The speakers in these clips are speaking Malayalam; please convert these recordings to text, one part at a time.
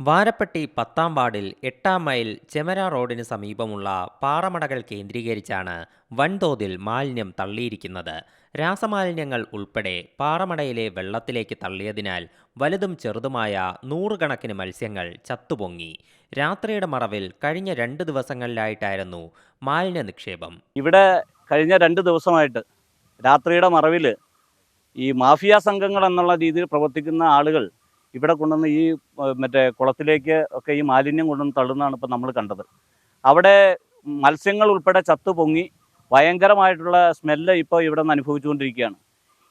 വാരപ്പട്ടി പത്താം വാർഡിൽ എട്ടാം മൈൽ ചെമര റോഡിന് സമീപമുള്ള പാറമടകൾ കേന്ദ്രീകരിച്ചാണ് വൻതോതിൽ മാലിന്യം തള്ളിയിരിക്കുന്നത്. രാസമാലിന്യങ്ങൾ ഉൾപ്പെടെ പാറമടയിലെ വെള്ളത്തിലേക്ക് തള്ളിയതിനാൽ വലുതും ചെറുതുമായ നൂറുകണക്കിന് മത്സ്യങ്ങൾ ചത്തുപൊങ്ങി. രാത്രിയുടെ മറവിൽ കഴിഞ്ഞ രണ്ട് ദിവസങ്ങളിലായിട്ടായിരുന്നു മാലിന്യ നിക്ഷേപം. ഇവിടെ കഴിഞ്ഞ രണ്ട് ദിവസമായിട്ട് രാത്രിയുടെ മറവിൽ ഈ മാഫിയ സംഘങ്ങൾ എന്നുള്ള രീതിയിൽ പ്രവർത്തിക്കുന്ന ആളുകൾ ഇവിടെ കൊണ്ടുവന്ന് ഈ മറ്റേ കുളത്തിലേക്ക് ഒക്കെ ഈ മാലിന്യം കൊണ്ടുവന്ന് തള്ളുന്നതാണ് ഇപ്പം നമ്മൾ കണ്ടത്. അവിടെ മത്സ്യങ്ങൾ ഉൾപ്പെടെ ചത്തു പൊങ്ങി ഭയങ്കരമായിട്ടുള്ള സ്മെല്ല് ഇപ്പോൾ ഇവിടെ നിന്ന് അനുഭവിച്ചുകൊണ്ടിരിക്കുകയാണ്.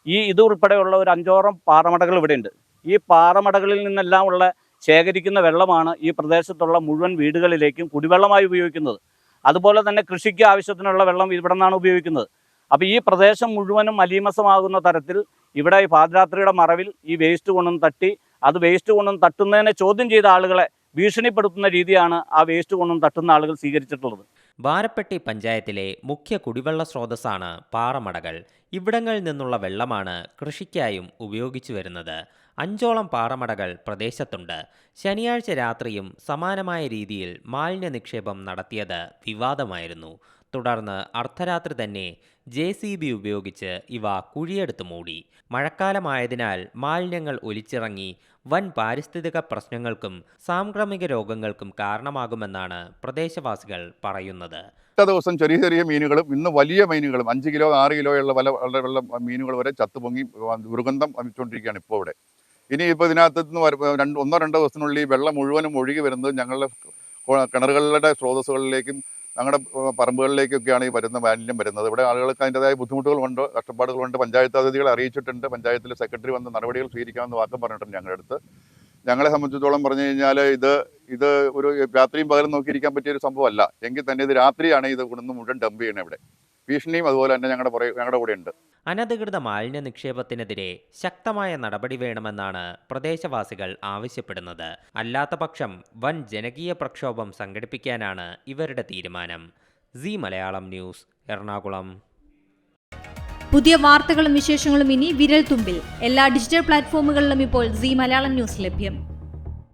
ഈ ഇത് ഉൾപ്പെടെയുള്ള ഒരു അഞ്ചോറം പാറമടകൾ ഇവിടെയുണ്ട്. ഈ പാറമടകളിൽ നിന്നെല്ലാം ഉള്ള ശേഖരിക്കുന്ന വെള്ളമാണ് ഈ പ്രദേശത്തുള്ള മുഴുവൻ വീടുകളിലേക്കും കുടിവെള്ളമായി ഉപയോഗിക്കുന്നത്. അതുപോലെ തന്നെ കൃഷിക്ക് ആവശ്യത്തിനുള്ള വെള്ളം ഇവിടെ നിന്നാണ് ഉപയോഗിക്കുന്നത്. അപ്പോൾ ഈ പ്രദേശം മുഴുവനും മലീമസമാകുന്ന തരത്തിൽ ഇവിടെ ഈ പാദരാത്രിയുടെ മറവിൽ ഈ വേസ്റ്റ് കൊണ്ടുവന്ന് തട്ടി അത് വേസ്റ്റ് കൊണ്ടും തട്ടുന്നതിനെ ചോദ്യം ചെയ്ത ആളുകളെ ഭീഷണിപ്പെടുത്തുന്ന രീതിയാണ് ആ വേസ്റ്റ് കൊണ്ടും തട്ടുന്ന ആളുകൾ സ്വീകരിച്ചിട്ടുള്ളത്. ബാരപ്പെട്ടി പഞ്ചായത്തിലെ മുഖ്യ കുടിവെള്ള സ്രോതസ്സാണ് പാറമടകൾ. ഇവിടങ്ങളിൽ നിന്നുള്ള വെള്ളമാണ് കൃഷിക്കായും ഉപയോഗിച്ചു വരുന്നത്. അഞ്ചോളം പാറമടകൾ പ്രദേശത്തുണ്ട്. ശനിയാഴ്ച രാത്രിയും സമാനമായ രീതിയിൽ മാലിന്യ നിക്ഷേപം നടത്തിയത് വിവാദമായിരുന്നു. തുടർന്ന് അർദ്ധരാത്രി തന്നെ ജെ സി ബി ഉപയോഗിച്ച് ഇവ കുഴിയെടുത്ത് മൂടി. മഴക്കാലമായതിനാൽ മാലിന്യങ്ങൾ ഒലിച്ചിറങ്ങി വൻ പാരിസ്ഥിതിക പ്രശ്നങ്ങൾക്കും സാംക്രമിക രോഗങ്ങൾക്കും കാരണമാകുമെന്നാണ് പ്രദേശവാസികൾ പറയുന്നത്. ഒറ്റ ദിവസം ചെറിയ ചെറിയ മീനുകളും ഇന്ന് വലിയ മീനുകളും അഞ്ച് കിലോ ആറ് കിലോയുള്ള വല വെള്ള മീനുകൾ വരെ ചത്തുപൊങ്ങി ദുർഗന്ധം വമിച്ചുകൊണ്ടിരിക്കുകയാണ് ഇപ്പോൾ ഇവിടെ. ഇനി ഇപ്പോൾ ഇതിനകത്ത് നിന്ന് രണ്ട് ഒന്നോ രണ്ടോ ദിവസത്തിനുള്ളിൽ വെള്ളം മുഴുവനും ഒഴുകി വരുന്നത് ഞങ്ങളുടെ കിണറുകളുടെ സ്രോതസ്സുകളിലേക്കും ഞങ്ങളുടെ പറമ്പുകളിലേക്കൊക്കെയാണ് ഈ വരുന്ന മാലിന്യം വരുന്നത്. ഇവിടെ ആളുകൾക്ക് അതിന്റെതായ ബുദ്ധിമുട്ടുകളുണ്ട് കഷ്ടപ്പാടുകളുണ്ട്. പഞ്ചായത്ത് അതിഥികളെ അറിയിച്ചിട്ടുണ്ട്. പഞ്ചായത്തിൽ സെക്രട്ടറി വന്ന് നടപടികൾ സ്വീകരിക്കാമെന്ന് വാക്കം പറഞ്ഞിട്ടുണ്ട് ഞങ്ങളുടെ അടുത്ത്. ഞങ്ങളെ സംബന്ധിച്ചിടത്തോളം പറഞ്ഞു കഴിഞ്ഞാൽ ഇത് ഇത് ഒരു രാത്രിയും പകലും നോക്കിയിരിക്കാൻ പറ്റിയ ഒരു സംഭവമല്ല. എങ്കിൽ തന്നെ ഇത് രാത്രിയാണ് ഇത് കൊണ്ടുവന്ന് മുഴുവൻ ഡംപ് ചെയ്യണേ ഇവിടെ. ഭീഷണിയും അതുപോലെ തന്നെ ഞങ്ങളുടെ പുറകെ ഞങ്ങളുടെ കൂടെ ഉണ്ട് അനധികൃത മാലിന്യ നിക്ഷേപത്തിനെതിരെ ശക്തമായ നടപടി വേണമെന്നാണ് പ്രദേശവാസികൾ ആവശ്യപ്പെടുന്നത്. അല്ലാത്ത പക്ഷം വൻ ജനകീയ പ്രക്ഷോഭം സംഘടിപ്പിക്കാനാണ് ഇവരുടെ തീരുമാനം. സി മലയാളം ന്യൂസ് എറണാകുളം. പുതിയ വാർത്തകളും വിശേഷങ്ങളും ഇനി വിരൽ തുമ്പിൽ എല്ലാ ഡിജിറ്റൽ പ്ലാറ്റ്ഫോമുകളിലും ഇപ്പോൾ സി മലയാളം ന്യൂസ് ലഭ്യം.